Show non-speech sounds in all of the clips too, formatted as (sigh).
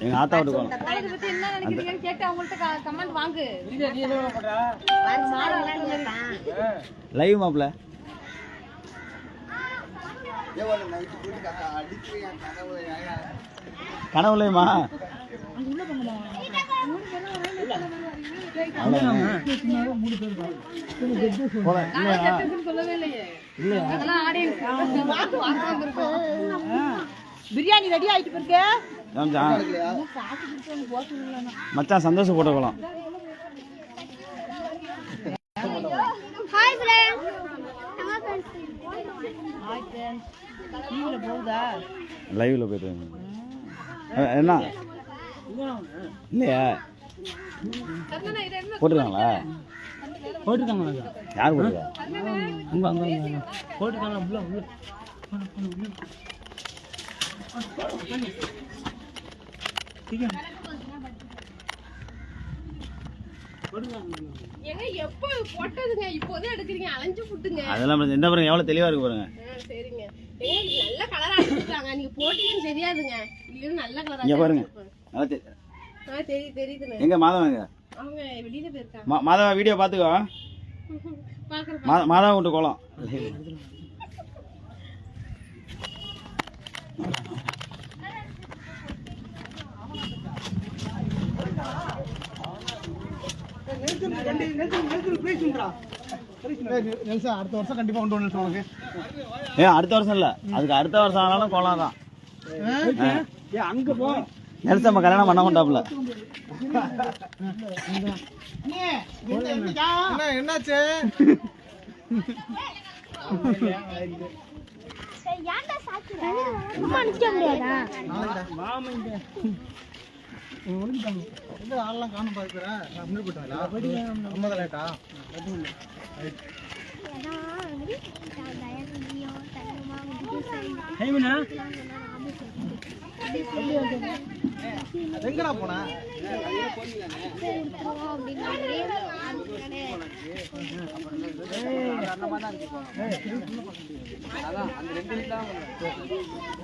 எங்கள் ஆத்தா வீட்டுக்கு என்ன நினைக்கிறீங்கன்னு கேட்டு அவங்கள்ட்ட கமெண்ட் வாங்கு. லைவ் மாப்பிள்ள. கனவுலையுமா? இல்லையா? பிரியாணி ரெடி ஆயிட்டு இருக்கு மச்சான் சந்தோஷம் போட்டு போகலாம் ஹாய் லைவ்ல போயிட்டு என்ன? இல்லையா? போட்டுருக்காங்களா? போட்டுருக்காங்களா? யார் போட்டுருக்கா? அங்க அங்க அங்க போட்டுருக்காங்களா? உள்ள உள்ள. அலைஞ்சு புட்டுங்க. அதெல்லாம். இந்த பாருங்க எவ்வளோ தெளிவாக இருக்கு பாருங்க. சரிங்க. நல்ல கலரா அடிச்சிருக்காங்க நீங்க போட்டீங்கன்னு தெரியாதுங்க. இது நல்ல கலரா இங்கே பாருங்க. நல்லா தெ- ஆ தெரியுது தெரியுதுங்க. எங்க மாதவன் எங்க? அவங்க வெளியில போயிருக்காங்க. மாதவா வீடியோ பார்த்துக்கோ. பாக்குறேன் மா மாதவன் விட்டு கோலம். அடுத்த வருஷம் கண்டிப்பா கொண்டு வந்து உனக்கு அடுத்த வருஷம் இல்லை. அதுக்கு அடுத்த வருஷம் ஆனாலும் கோலம் தான். ஏ அங்க போ. நெல்சன் நம்ம கல்யாணம் பண்ண கொண்டாப்புல என்ன என்னாச்சு? சும்மா நிக்க முடியாதா ஆள்லாம் காணும் பாக்குற முன்னாடி போயிட்டேன் அம்மா தான் லேட்டா எங்கடா போன?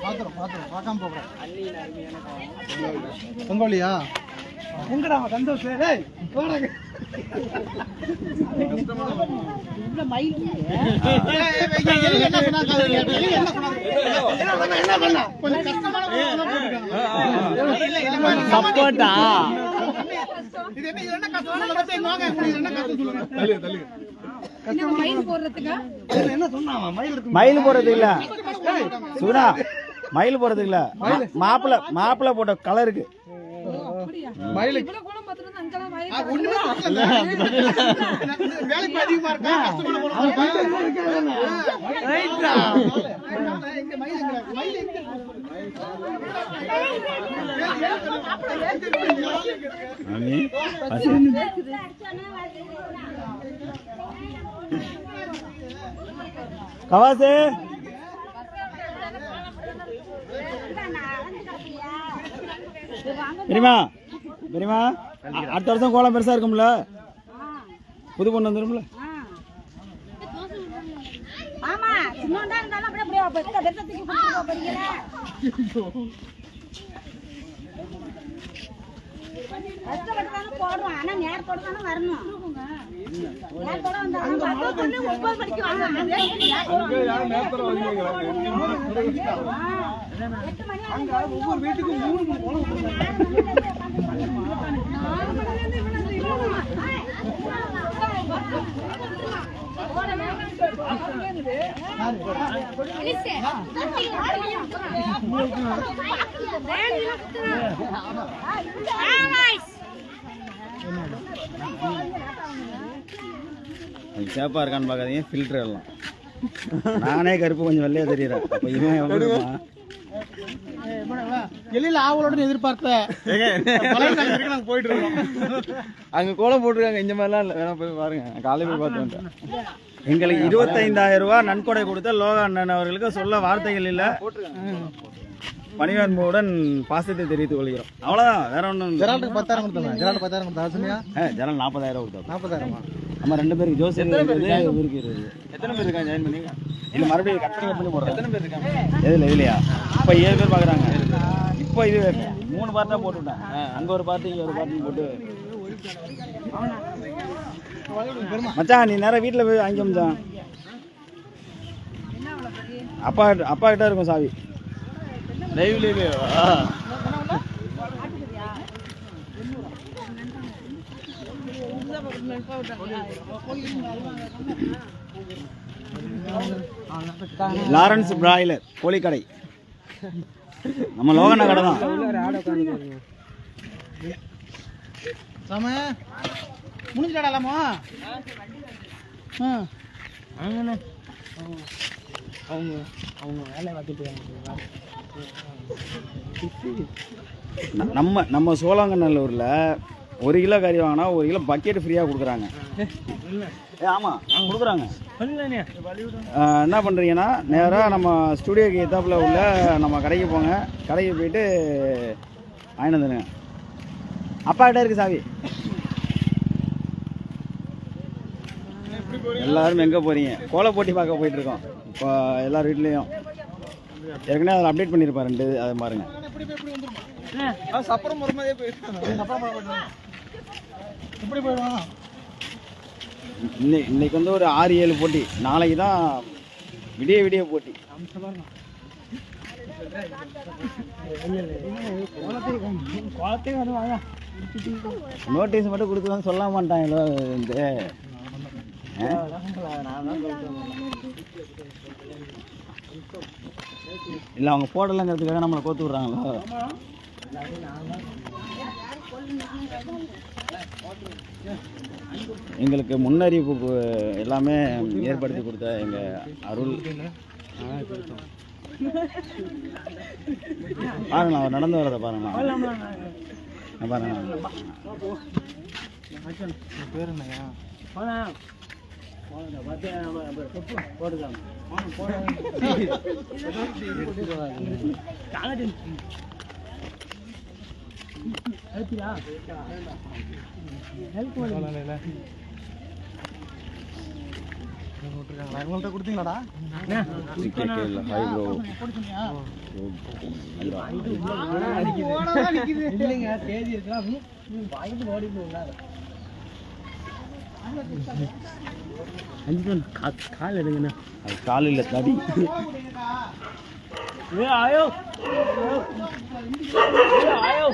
பாத்துறோம் பாத்துறோம். பார்க்காம போகிறேன் பொங்கலியா எங்கடா அவன் சந்தோஷம் டேய் போறாங்க சப்போட்டா இது என்ன இது என்ன கஷ்டமான லட்சம் இங்க வாங்க. இது என்ன கஷ்டம் சொல்லுங்க. மயில் போடுறது இல்ல சுகுணா மயில் போடுறது இல்ல மாப்பிள்ள மாப்பிள்ள போட்ட கலருக்கு மயிலுக்கு வேலைக்கு அதிகமா இருக்கா? கவாசு. பெரியமா பெரியமா அடுத்த வருஷம் கோலம் பெருசா இருக்கும்ல? புது பொண்ணு வந்துடும்ல கஷ்டப்பட்டு தானே போடுறோம் ஆனா நேரத்தோட தானே வரணும். ஒவ்வொரு வீட்டுக்கும் மூணு மூணு கோலம் போடுறாங்க. கொஞ்சம் சேப்பா இருக்கான்னு பார்க்காதீங்க ஃபில்டர் எல்லாம். நானே கருப்பு கொஞ்சம் வெள்ளையா தெரியறேன் அப்ப இவன் எவ்வளவு எல்லையில ஆவலோட எதிர்பார்த்த. பழனிசாமி வரைக்கும் நாங்க போயிட்டு இருக்கோம். அங்க கோலம் போட்டிருக்காங்க இந்த மாதிரிலாம் இல்லை. வேணா போய் பாருங்க. காலையில போய் பார்த்து எங்களுக்கு இருபத்தைந்தாயிரம் ரூபாய் நன்கொடை கொடுத்த லோகா அண்ணன் அவர்களுக்கு சொல்ல வார்த்தைகள் இல்லை. பணிவன்புடன் பாசத்தை தெரிவித்துக் கொள்கிறோம். அவ்வளவுதான். வேற ஒன்றும் ஜெரால்டுக்கு பத்தாயிரம் கொடுத்தாங்க ஜெரால்டு பத்தாயிரம் கொடுத்தா அசுமையா ஜனம் நாற்பதாயிரம் கொடுத்தோம் நாற்பதாயிரமா? நம்ம ரெண்டு பேருக்கு இவருக்கு இருபது எத்தனை பேர் இருக்காங்க ஜாயின் பண்ணி இல்ல மறுபடியும் கட் பண்ணி போடுறோம் எத்தனை பேர் இருக்காங்க? எதுல இதுலையா? இப்ப ஏழு பேர் பாக்குறாங்க. இப்போ இது மூணு பார்ட்டா போட்டுவிட்டேன் அங்க ஒரு பார்ட்டி இங்க ஒரு பார்ட்டி போட்டு. மச்சான் நீ நேரா வீட்டில் போய் வாங்கிக்க மச்சான். அப்பா அப்பா கிட்ட இருக்கும் சாவி. லைவ்லேயே லாரன்ஸ் பிராய்லர் கோழிக்கடை. நம்ம லோகண்ணா கடை தான். சாம முடிஞ்சிடாலாமா ந- நம்ம நம்ம சோழாங்கநல்லூரில் ஒரு கிலோ கறி வாங்கினா ஒரு கிலோ பக்கெட் ஃப்ரீயாக கொடுக்குறாங்க. ஆமாம் கொடுக்குறாங்க. என்ன பண்ணுறீங்கன்னா நேராக நம்ம ஸ்டுடியோக்கு எத்தாப்பில் உள்ள நம்ம கடைக்கு போங்க. கடைக்கு போயிட்டு வாங்கினு வந்துடுங்க அப்பா கிட்ட இருக்கு சாவி. எல்லாரும் எங்கே போகிறீங்க கோலை போட்டி பார்க்க போயிட்டுருக்கோம் இப்போ எல்லார் வீட்லேயும். ஏற்கனவே அதில் அப்டேட் பண்ணியிருப்பேன் ரெண்டு அதை பாருங்க. சப்பரம் வரும்போதே போயிட்டு சப்பரம் போயிட்டு எப்படி போயிடுவான் இன்னை- இன்னைக்கு வந்து ஒரு ஆறு ஏழு போட்டி. நாளைக்கு தான் விடிய விடிய போட்டி. நோட்டீஸ் மட்டும் கொடுத்து வந்து சொல்ல மாட்டாங்களோ இந்த? இல்லை அவங்க போடலைங்கிறதுக்காக நம்மளை கோத்து விட்றாங்களோ? எங்களுக்கு முன்னறிவிப்பு எல்லாமே ஏற்படுத்தி கொடுத்த எங்கள் அருள். பாருங்களா அவர் நடந்து வர்றதை பாருங்களா பாருங்க. பேர் என்னையா உங்கள்கிட்ட கொடுத்தீங்களாடா இல்லைங்க தேதி இருக்கலாம் வாங்கிட்டு ஓடி போகலாம் கால் எடுங்கண்ணா. அது காலையில் தடி. ஆயோ. ஆயோ.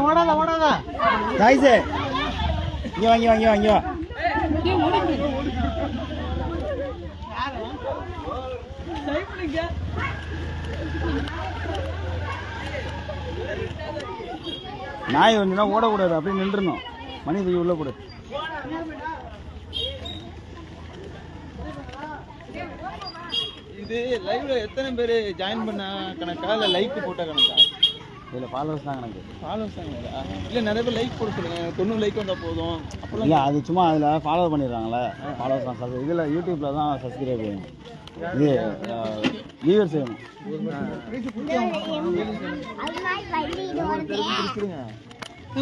ஓடாத ஓடாத இங்கே வாங்கி வாங்கி வாங்கி வா நாய் வந்துன்னா ஓடக்கூடாது அப்படியே நின்றுணும் மணி தூக்கி உள்ள கூடாது இது லைவ்ல எத்தனை பேர் ஜாயின் பண்ண கணக்கா? இல்லை லைக் போட்ட கணக்கா? இதில் ஃபாலோவர்ஸ் தான் எனக்கு. ஃபாலோஸ் தாங்களா இல்ல நிறைய பேர் லைக் போட சொல்லுங்க. தொண்ணூறு லைக் வந்தா போதும். அப்பெல்லாம் இல்லை அது சும்மா அதில் ஃபாலோ பண்ணிடுறாங்களே ஃபாலோவர்ஸ் தான் சப்ஸ்கிரைப் இதில் யூடியூப்பில் தான் சப்ஸ்கிரைப் வேணும் இது வியூவர்ஸ் வேணும்.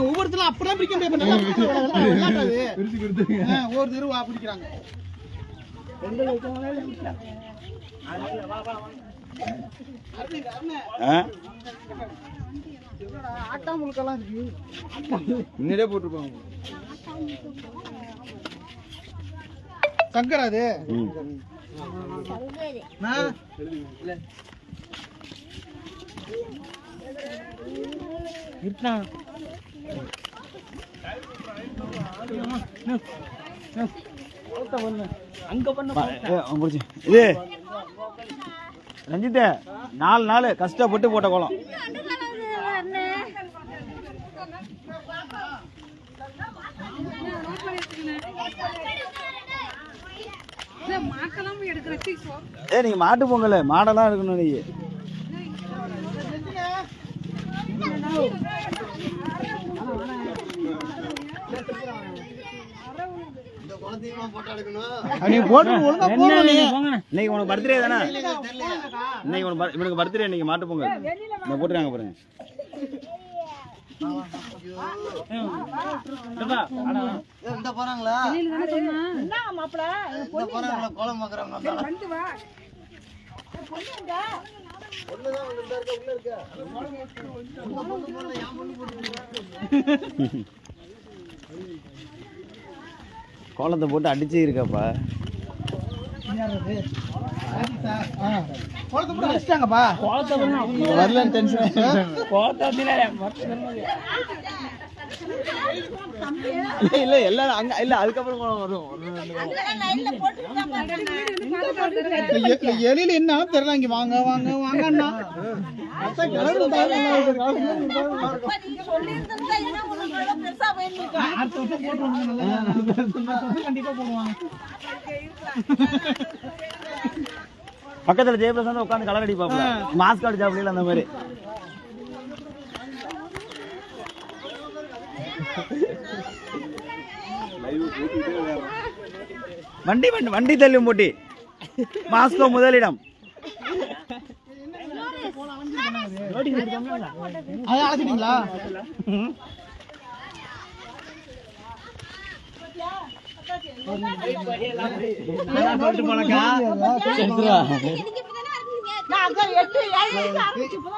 ஒவ்வொருத்தரும் அப்படிலாம் பிடிக்க முடியாது. ஒவ்வொரு தெருவா பிடிக்கிறாங்க முன்னாடியே போட்டிருப்பாங்க. சங்கரா அது? ம். நான் பா- ஏ, அவன் பிடிச்சி. இது ரஞ்சித் நாலு நாள் கஷ்டப்பட்டு போட்ட கோலம் ஏ நீங்க மாட்டு பொங்கல் மாடெல்லாம் இருக்கணும் நீ. நீ போட்டு ஒழுங்கா போடணும் நீ. இன்னைக்கு உனக்கு பர்த்டே தானே? இன்னைக்கு உனக்கு இவனுக்கு பர்த்டே இன்னைக்கு மாட்டு பொங்கல். இந்த போட்டுருக்காங்க பாருங்க. இந்த போறாங்களா? கோலம் பாக்குறாங்க வந்து வா. (laughs) கோலத்தை போட்டு அடிச்சு இருக்கப்பா. கோலத்தை வரலன்னு டென்ஷன் இல்ல இல்ல எல்லாரும் அங்க இல்ல அதுக்கப்புறம் வரும். ஒரு ரெண்டு கோலம். எலியில என்ன தெரியல இங்க வாங்க வாங்க வாங்கண்ணா பக்கத்துல ஜெயபிரசாந்த் உட்காந்து கலர் அடிப்பாப்ல மாஸ்க் அடிச்சாப்ல அந்த மாதிரி. வண்டி வண்டி வண்டி தள்ளும் போட்டி. மாஸ்கோ முதலிடம். அழைச்சிட்டீங்களா?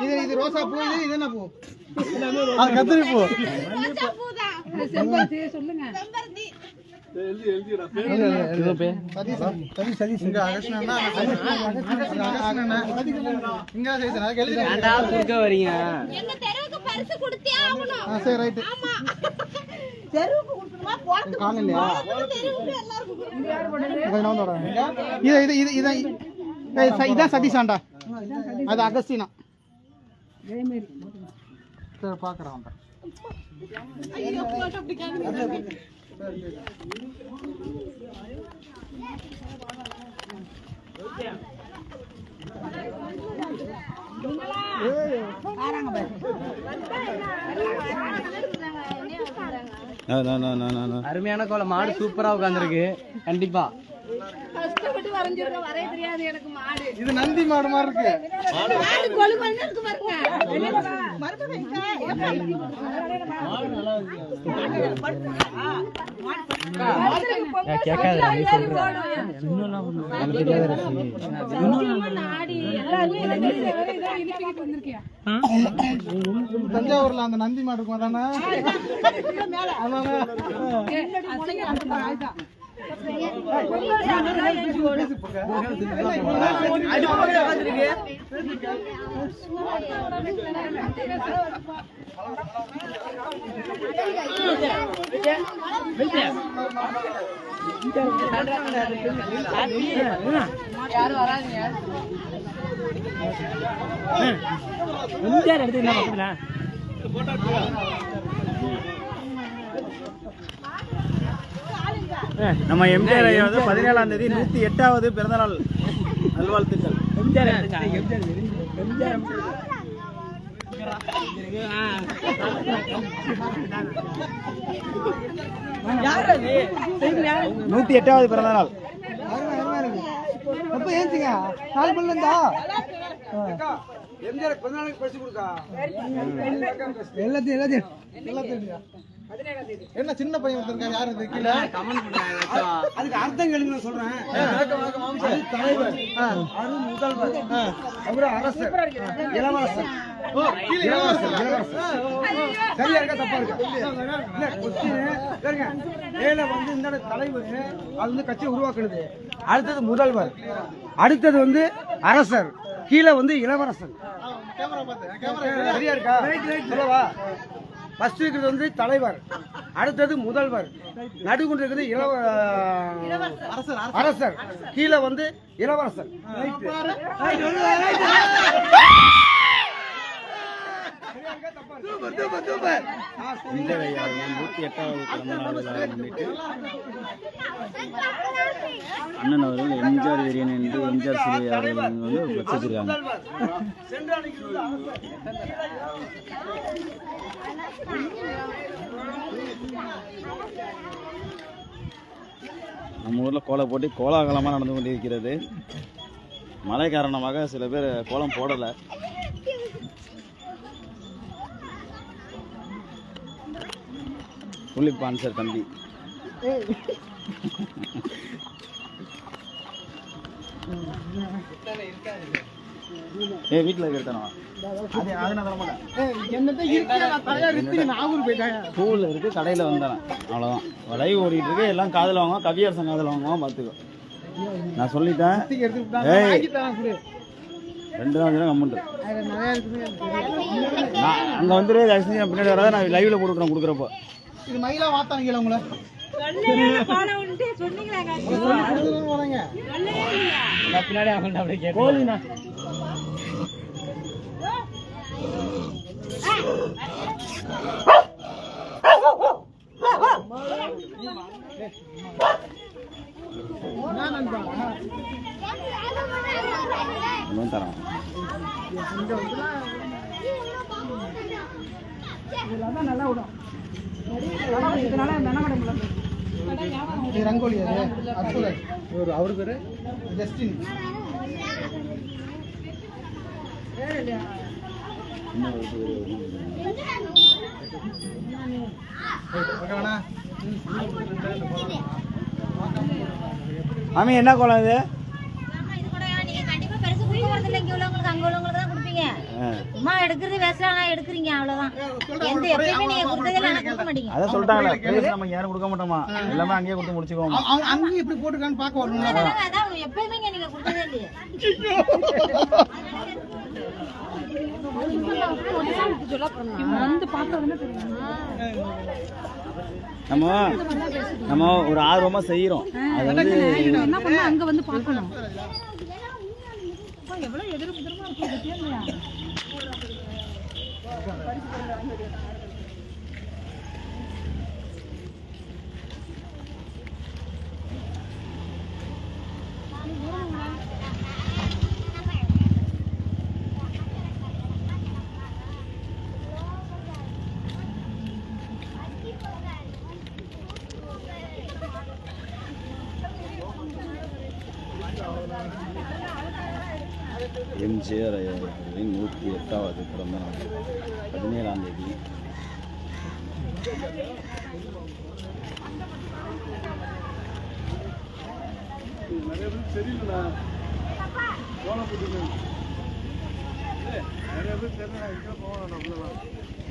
இது இது ரோசா பூ இது இது என்ன பூ? அது கத்திரி பூ. செம்பருத்தி சொல்லுங்க. சரி சரி சரி பரிசு கொடுத்தே ஆகணும். ஆ சரி ரைட் ஆமா. தெருவுக்கு கொடுக்கணுமா? போறதுக்கு காண இல்லையா தெருவுக்கு கொடுக்கணும். இதை. இது இது இது இதான் ஏய், ச- இதான் சதீஷாண்டா அது அகஸ்டினா சரி பார்க்குறேன் அருமையான கோலம். மாடு சூப்பரா உட்காந்துருக்கு கண்டிப்பா. கஷ்டப்பட்டு வரைஞ்சிருக்க வரைய தெரியாது எனக்கு மாடு. இது நந்தி மாடு மாதிரி இருக்கு. மாடு கொழு கொழுன்னு இருக்கு பாருங்க. தஞ்சாவூர்ல அந்த நந்தி மாடு இருக்கும் அதானே யாரும் வராதுங்க எடுத்து என்ன பக்கத்துல நம்ம எம்ஜிஆர் ஐயா வந்து பதினேழாம் தேதி நூத்தி எட்டாவது பிறந்தநாள் நல்வாழ்த்துக்கள். நூத்தி எட்டாவது பிறந்தநாள். எப்ப ஏஞ்சிங்க? நாலு மணில இருந்தா எல்லாத்தையும் எல்லாத்தையும். எல்லாத்தையும் என்ன சின்ன பையன் ஒருத்தர் இருக்காரு யாரு இது? கீழே. அதுக்கு அர்த்தம் கேளுங்க நான் சொல்றேன். தலைவர். அது முதல்வர். அப்புறம் அரசர். இளவரசர். சரியா இருக்கா? தப்பா இருக்கா? இல்ல கொஸ்டின் கேளுங்க. மேல வந்து இந்த தலைவர் அது வந்து கட்சி உருவாக்குனது. அடுத்தது முதல்வர். அடுத்தது வந்து அரசர். கீழே வந்து இளவரசர். சரியா இருக்கா? ஃபர்ஸ்ட் இருக்கிறது வந்து தலைவர். அடுத்தது முதல்வர். நடுகுண்டு இருக்கிறது இளவ அரசர். கீழே வந்து இளவரசர். எம்ஜிஆர் ஐயா அவர்கள் நூத்தி எட்டாவது விழாவை முன்னிட்டு அண்ணன் அவர்கள் எம்ஜிஆர் வீரியன் என்று எம்ஜிஆர் சிலை அவர்கள் வந்து வச்சிருக்காங்க. நம்ம ஊரில் கோலை போட்டி கோலாகலமாக நடந்து கொண்டிருக்கிறது. மழை காரணமாக சில பேர் கோலம் போடலை. புள்ளி பான்சர் தம்பி. ஏ வீட்டில் தரமாட்டேன் என்னட்ட இருக்கா? கடையில் வந்தேன் அவ்வளோதான் லைவ் ஓடிட்டு இருக்கு எல்லாம் காதில் வாங்குவோம் கவியரசன் காதில் வாங்குவோம் பார்த்துக்கோ. நான் சொல்லிட்டேன். ரெண்டு எனக்கு தெரியும். நான் அங்கே நான் பின்னாடி வராத நான் லைவில் போட்டுக்கிறேன் கொடுக்குறப்போ. இது மயிலா வாத்தானுங்களா உங்களை? தரேன். இதெல்லாம் நல்லா விடும். ரங்கோலி அது அற்புதம் இவர் அவர் பேரு ஜஸ்டின். மாமி என்ன கோலம் இது? ஆ. சும்மா எடுக்கிறது வேஸ்டா எடுக்கிறீங்க அவ்வளவுதான். எந்த எப்பயுமே நீங்க கொடுத்ததில்ல எனக்கு கொடுக்க மாட்டீங்க. அதான் சொல்லிட்டாங்களே பிரைஸ் நம்ம யாரும் கொடுக்க மாட்டோமா? எல்லாமே அங்கேயே கொடுத்து முடிச்சுக்கோமா அவங்க அங்கேயும் எப்படி போட்டுருக்கான்னு பார்க்க வரணும் அதான் எப்பயுமே நீங்க கொடுத்ததே இல்லையே. நம்ம நம்ம ஒரு ஆர்வமா செய்யறோம். அது வந்து என்ன பண்ண அங்க வந்து பார்க்கணும். இதெல்லாம் எவ்வளோ எதிர்ப்பு திரும்ப இருக்கு இல்லையா எம்ஜிஆர் அவர்களின் நூற்றி எட்டாவது பிறந்த நாள் பதினேழாம் தேதி.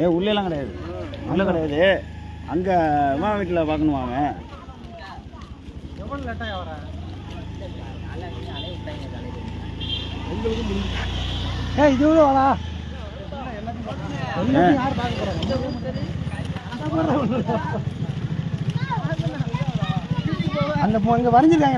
ஏ உள்ளேலாம் கிடையாது. உள்ள கிடையாது. அங்கே அம்மா வீட்டில் பார்க்கணுமா அவன்? எவ்வளோ லேட்டாக வர ஏய் இது வாடா? அந்த இங்க வரைஞ்சிருக்காங்க.